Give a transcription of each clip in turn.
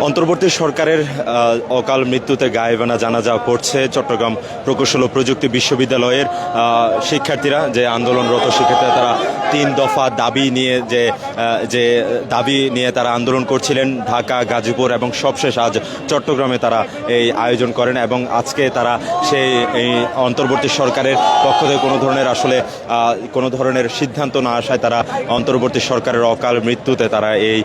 অন্তর্বর্তী সরকারের অকাল মৃত্যুতে গায়েবানা জানাজা করছে চট্টগ্রাম প্রকৌশল ও প্রযুক্তি বিশ্ববিদ্যালয়ের শিক্ষার্থীরা যে আন্দোলনরত শিক্ষার্থীরা, তারা তিন দফা দাবি নিয়ে যে যে দাবি নিয়ে তারা আন্দোলন করছিলেন ঢাকা, গাজীপুর এবং সবশেষ আজ চট্টগ্রামে তারা এই আয়োজন করেন এবং আজকে তারা সেই, এই অন্তর্বর্তী সরকারের পক্ষ থেকে কোনো ধরনের আসলে কোনো ধরনের সিদ্ধান্ত না আসায় তারা অন্তর্বর্তী সরকারের অকাল মৃত্যুতে তারা এই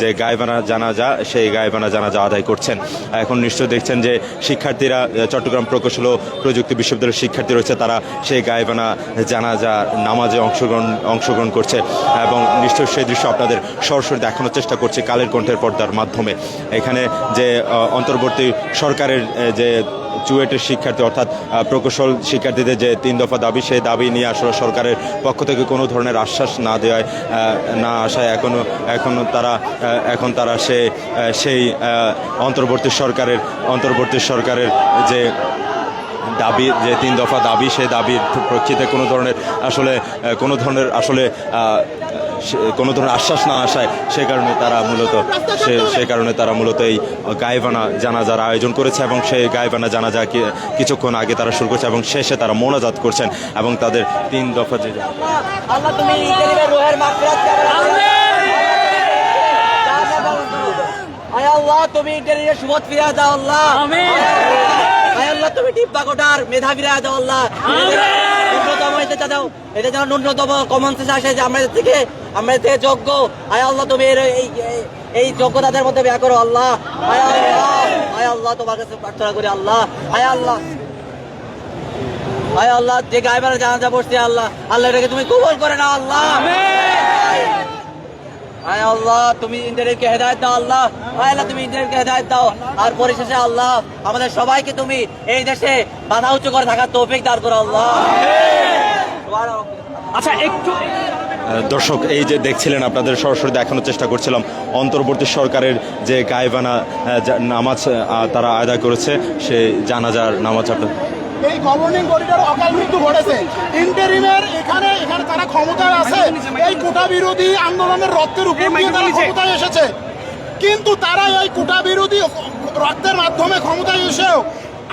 যে গায়েবানা জানাজা, সেই গায়েবানা জানাজা আদায় করছেন। এখন নিশ্চয় দেখছেন যে শিক্ষার্থীরা চট্টগ্রাম প্রকৌশল প্রযুক্তি বিশ্ববিদ্যালয়ের শিক্ষার্থী রয়েছে, তারা সেই গায়েবানা জানাজা নামাজে অংশগ্রহণ অংশগ্রহণ করছে এবং নিশ্চয় সেই দৃশ্য আপনাদের সরাসরি দেখানোর চেষ্টা করছে কালের কণ্ঠের পর্দার মাধ্যমে। এখানে যে অন্তর্বর্তী সরকারের যে চুয়েটের শিক্ষার্থী অর্থাৎ প্রকৌশল শিক্ষার্থীদের যে তিন দফা দাবি, সেই দাবি নিয়ে আসলে সরকারের পক্ষ থেকে কোনো ধরনের আশ্বাস না দেওয়ায় না আসায় এখনও এখনও তারা এখন তারা সে সেই অন্তর্বর্তী সরকারের অন্তর্বর্তী সরকারের যে দাবি যে তিন দফা দাবি সেই দাবির প্রেক্ষিতে কোনো ধরনের আসলে কোনো ধরনের আসলে কোনো ধরনের আশ্বাস না আসায় সে কারণে তারা মূলত সে সে কারণে তারা মূলত এই গায়েবানা জানাজার আয়োজন করেছে এবং সেই গায়েবানা জানাজা কিছুক্ষণ আগে তারা শুরু করছে এবং শেষে তারা মোনাজাত করছেন এবং তাদের তিন দফা যে আল্লাহ তুমি সুবত ফিরা দাও আল্লাহ। আয় আল্লাহ তুমি কোটার দাও আল্লাহ। ন্যূনতম দাও এটা যেন ন্যূনতম কমন সেন্স আসে যে আমাদের থেকে আমাদের থেকে যোগ্য। আয় আল্লাহ তুমি এর এই এই- যোগ্যতাদের মধ্যে ব্যয় করো আল্লাহ। আয় আল্লাহ আয় আল্লাহ তোমার কাছে প্রার্থনা করি আল্লাহ। আয় আল্লাহ। আয় আল্লাহ যে গায়বারে জানাজা পড়ছে আল্লাহ। আল্লাহ এটাকে তুমি কবুল করে না আল্লাহ। আয় আল্লাহ তুমি হেদায়ত দাও আল্লাহ। আয় আল্লাহ তুমি হেদায়ত দাও। আর পরিশেষে আল্লাহ আমাদের সবাইকে তুমি এই দেশে বাধা উঁচু করে থাকার তৌফিক দান করো আল্লাহ। আচ্ছা একটু দর্শক এই যে দেখছিলেন আপনাদের সরাসরি দেখানোর চেষ্টা করছিলাম। অন্তর্বর্তী সরকারের যে গায়েবানা নামাজ তারা আদায় করেছে সেই জানাজার নামাজ আপনার এই গভর্নিং বডিটার অকাল মৃত্যু ঘটেছে। ইন্টারিমের এখানে এখানে তারা ক্ষমতায় আছে। এই কোটা বিরোধী আন্দোলনের রক্তের উপর দিয়ে তারা ক্ষমতায় এসেছে। কিন্তু তারা এই কোটা বিরোধী রক্তের মাধ্যমে ক্ষমতায় এসেও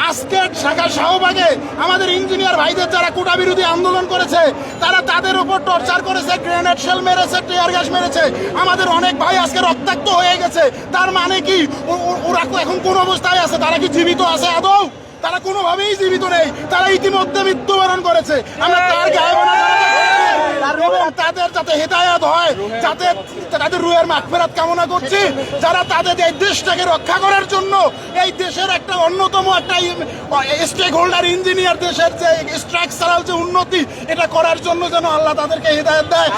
আজকে ঢাকা শাহবাগে আমাদের ইঞ্জিনিয়ার ভাইদের যারা কোটা বিরোধী আন্দোলন করেছে তারা তাদের উপর টর্চার করেছে গ্রেনেড শেল মেরেছে টিয়ার গ্যাস মেরেছে। আমাদের অনেক ভাই আজকে রক্তাক্ত হয়ে গেছে। তার মানে কি? ওরা এখন কোন অবস্থায় আছে? তারা কি জীবিত আছে আদৌ? তারা কোনোভাবেই জীবিত নেই। তারা ইতিমধ্যে মৃত্যুবরণ করেছে। আমরা তার গায়ে এবং তাদের যাতে হেদায়াত হয় যাতে তাদের রুয়ের মাগফেরাত কামনা করছি যারা তাদের এই দেশটাকে রক্ষা করার জন্য এই দেশের একটা অন্যতম একটা স্টেক হোল্ডার ইঞ্জিনিয়ার দেশের যে স্ট্রাকচারাল যে উন্নতি এটা করার জন্য যেন আল্লাহ তাদেরকে হেদায়ত দেয়।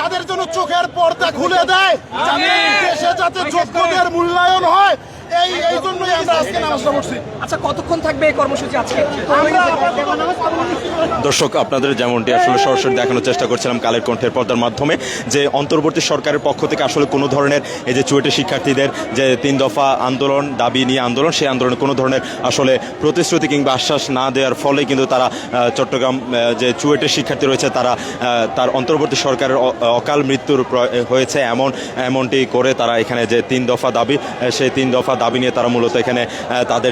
তাদের জন্য চোখের পর্দা খুলে দেয় যাতে দেশে যাতে যোগ্যদের মূল্যায়ন হয়। এই এই জন্যই আমরা আজকে নামাজটা পড়ছি আচ্ছা কতক্ষণ থাকবে এই কর্মসূচি আজকে? দর্শক আপনাদের যেমনটি আসলে সরাসরি দেখানোর চেষ্টা করছিলাম কালের কণ্ঠের পর্দার মাধ্যমে যে অন্তর্বর্তী সরকারের পক্ষ থেকে আসলে কোনো ধরনের এই যে চুয়েটের শিক্ষার্থীদের যে তিন দফা আন্দোলন দাবি নিয়ে আন্দোলন সেই আন্দোলনে কোনো ধরনের আসলে প্রতিশ্রুতি কিংবা আশ্বাস না দেওয়ার ফলে কিন্তু তারা চট্টগ্রাম যে চুয়েটের শিক্ষার্থী রয়েছে তারা তার অন্তর্বর্তী সরকারের অ- অকাল মৃত্যুর হয়েছে এমন এমনটি করে তারা এখানে যে তিন দফা দাবি সেই তিন দফা দাবি নিয়ে তারা মূলত এখানে তাদের